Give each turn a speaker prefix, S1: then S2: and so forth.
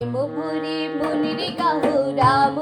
S1: ভরে মনের গাহ রাম